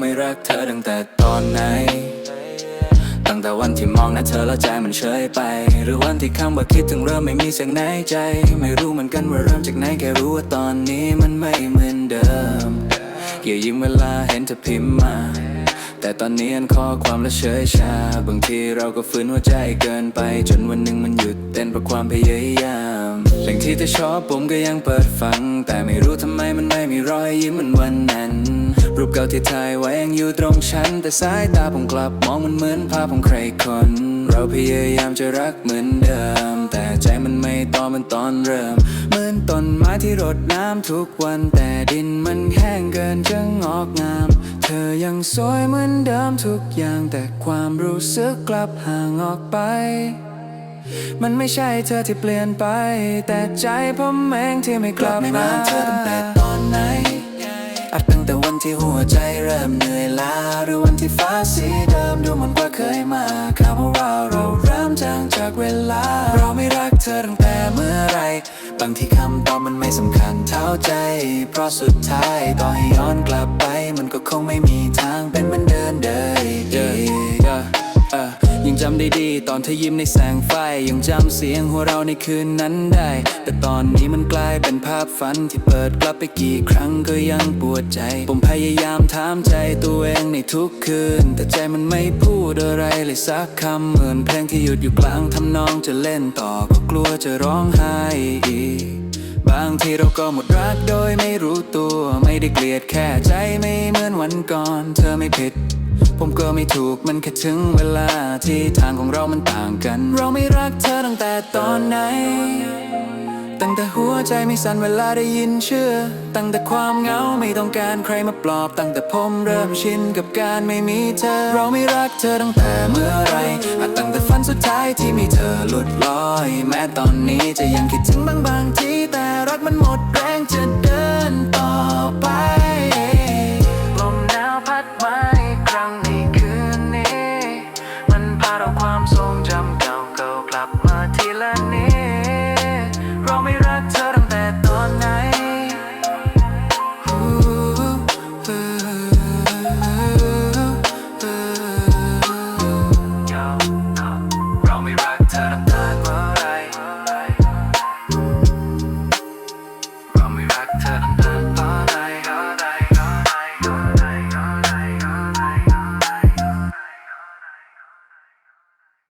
ไม่รักเธอตั้งแต่ตอนไหน ตั้งแต่วันที่มองหน้าเธอแล้วใจมันเฉยไป หรือวันที่คำว่าคิดถึงเริ่มไม่มีเสียงในใจ ไม่รู้เหมือนกันว่าเริ่มจากไหนแค่รู้ว่าตอนนี้มันไม่เหมือนเดิมเกี่ยวยิ้มเวลาเห็นเธอพิมพ์มาแต่ตอนนี้อันข้อความและเฉยชา บางทีเราก็ฝืนหัวใจเกินไป จนวันหนึ่งมันหยุดเต้นเพราะความพยายามเพลงที่เธอชอบผมก็ยังเปิดฟัง แต่ไม่รู้ทำไมมันไม่มีรอยยิ้มเหมือนวันนั้น เก่าที่ถ่ายไว้ยังอยู่ตรงฉัน แต่สายตาผมกลับมองมันเหมือนภาพของใครคน เราพยายามจะรักเหมือนเดิม แต่ใจมันไม่ต่อเหมันตอนเริ่ม เหมือนต้นไม้ที่รดน้ำทุกวัน แต่ดินมันแห้งเกินจะงอกงาม เธอยังสวยเหมือนเดิมทุกอย่าง แต่ความรู้สึกกลับห่างออกไปมันไม่ใช่เธอที่เปลี่ยนไป แต่ใจผมเองที่ไม่กลับมาเธอตั้งแต่ มเหนื่อยล้าหรือวันที่ฟ้าสีเดิมดูเหมือนว่าเคยมาคำว่าเราเราเริ่มจางจากเวลา เราไม่รักเธอตั้งแต่เมื่อไร บางทีคำตอบมันไม่สำคัญเท่าใจ เพราะสุดท้ายต่อให้ย้อนกลับไป มันก็คงไม่มีทางเป็นเหมือนเดิมเดิมำได้ดี ตอนเธอยิ้มในแสงไฟ ยังจำเสียงหัวเราในคืนนั้นได้ แต่ตอนนี้มันกลายเป็นภาพฝันที่เปิดกลับไปกี่ครั้งก็ยังปวดใจ ผมพยายามถามใจตัวเองในทุกคืน แต่ใจมันไม่พูดอะไรเลยสักคำเหมือนเพลงที่หยุดอยู่กลางทำนองจะเล่นต่อก็กลัวจะร้องไห้อีกบางทีเราก็หมดรักโดยไม่รู้ตัว ไม่ได้เกลียดแค่ใจไม่เหมือนวันก่อน เธอไม่ผิด ผมก็ไม่ถูกมันแค่ถึงเวลาที่ทางของเรามันต่างกัน เราไม่รักเธอตั้งแต่ตอนไหน ตั้งแต่หัวใจไม่สั่นเวลาได้ยินเชื่อ ตั้งแต่ความเหงาไม่ต้องการใครมาปลอบ ตั้งแต่ผมเริ่มชินกับการไม่มีเธอ เราไม่รักเธอตั้งแต่เมื่อไหรอาจตั้งแต่ฝันสุดท้ายที่มีเธอหลุดลอย แม้ตอนนี้จะยังคิดถึงบางบางๆ